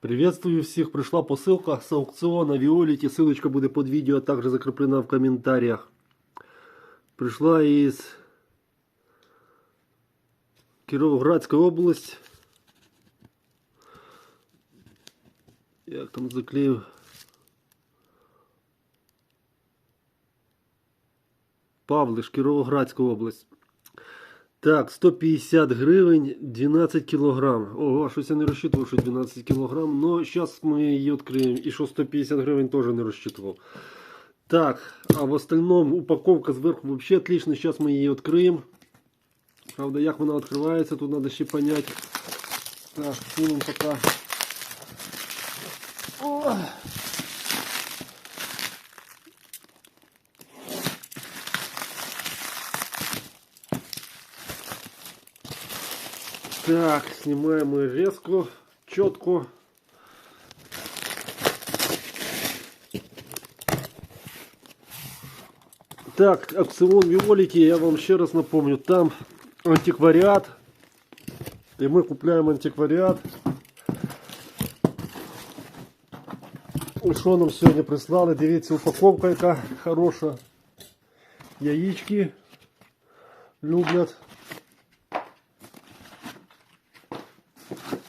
Приветствую всех. Пришла посылка с аукциона Виолити. Ссылочка будет под видео, а также закреплена в комментариях. Пришла из Кіровоградська область. Як там заклеїв? Павлиш, Кіровоградська область. Так, 150 гривень, 12 кілограм. Ого, щось я не розчитував, що 12 кілограм. Но зараз ми її відкриємо. І що 150 гривень теж не розчитував. Так, а в остальном упаковка зверху вообще отлично. Сейчас мы ее откроем. Правда, як вона відкривається, тут надо ще понять. Так, сунем пока. О! Так, снимаем мы резко, четко. Так, аукцион Виолити, я вам ще раз напомню, там антиквариат. И мы купляем антиквариат. І Що нам сьогодні прислали? Дивіться, упаковка яка хороша. Яєчки люблять.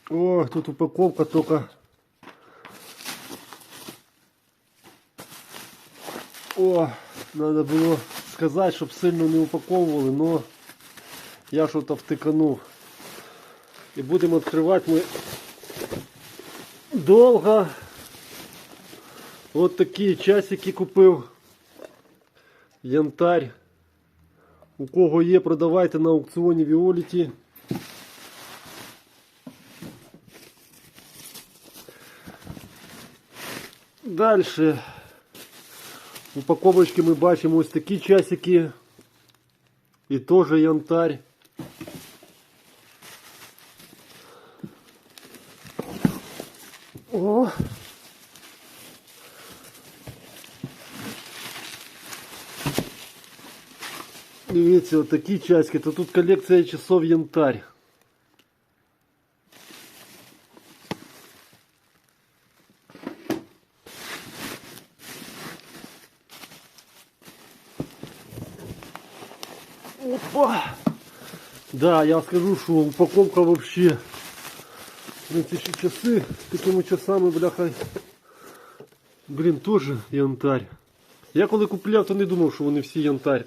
О, тут упаковка только. О, надо було сказати, щоб сильно не упаковували, но я що-то втиканув. І будемо відкривати ми довго. От такі часики купив. Янтарь. У кого є, продавайте на аукціоні Віоліті. Дальше в упаковочці ми бачимо ось такі часики. І теж янтарь. О! Дивіться, отакі часики, то тут колекція часов янтарь. Опа! Да, я скажу, что упаковка вообще. В принципе, часы такими часами, бляха. Блін, теж янтарь. Я коли купляв, то не думав, що вони всі янтарь.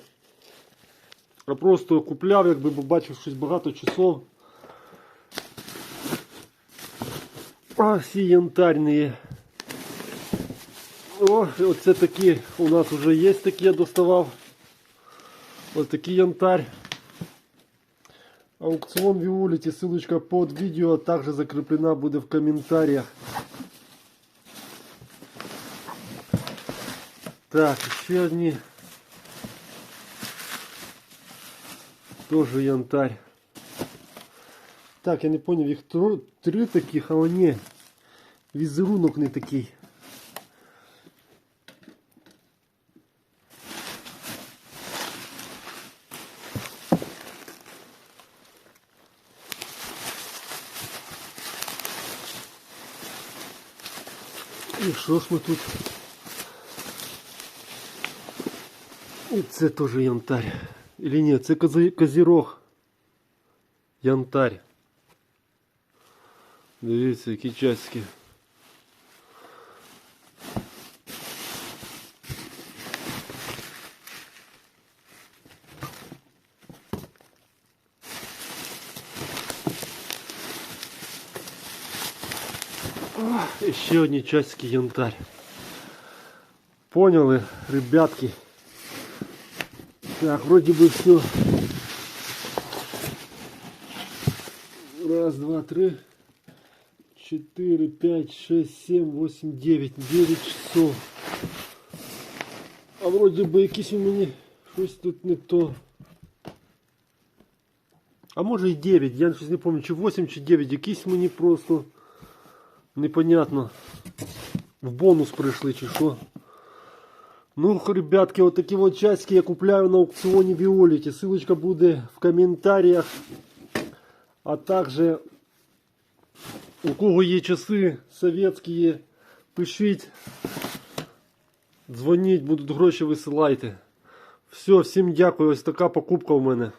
А просто купляв, якби бо бачив щось багато часов. А всі янтарні. О, оце такі у нас вже є такі я доставав. Ось такий янтарь. Аукцион Виолити, ссылочка под видео также закреплена буде в комментариях. Так, ще одні. Тоже янтарь. Так, я не понял, їх тро- три таких, а вони візерунок не такий. І що ж ми тут? І це теж янтарь. Или ні, це кози- козірог. Янтарь. Дивіться, які часики. О, і ще одні часики янтарь. Поняли, ребятки? Так, вроде бы все. Раз, два, три, четыре, пять, шесть, семь, восемь, девять. Девять часов. А вроде би якісь у мене щось тут не то. А може і 9, я щось не пам'ятаю, чи 8, чи 9, якісь мені просто непонятно. В бонус прийшли чи що. Ну, ребятки, вот такие вот часики я купляю на аукционе Виолити. Ссылочка будет в комментариях, а также У кого є часи совєтські, пишіть, дзвоніть, будуть гроші висилайте. Все, всім дякую. Ось така покупка у мене.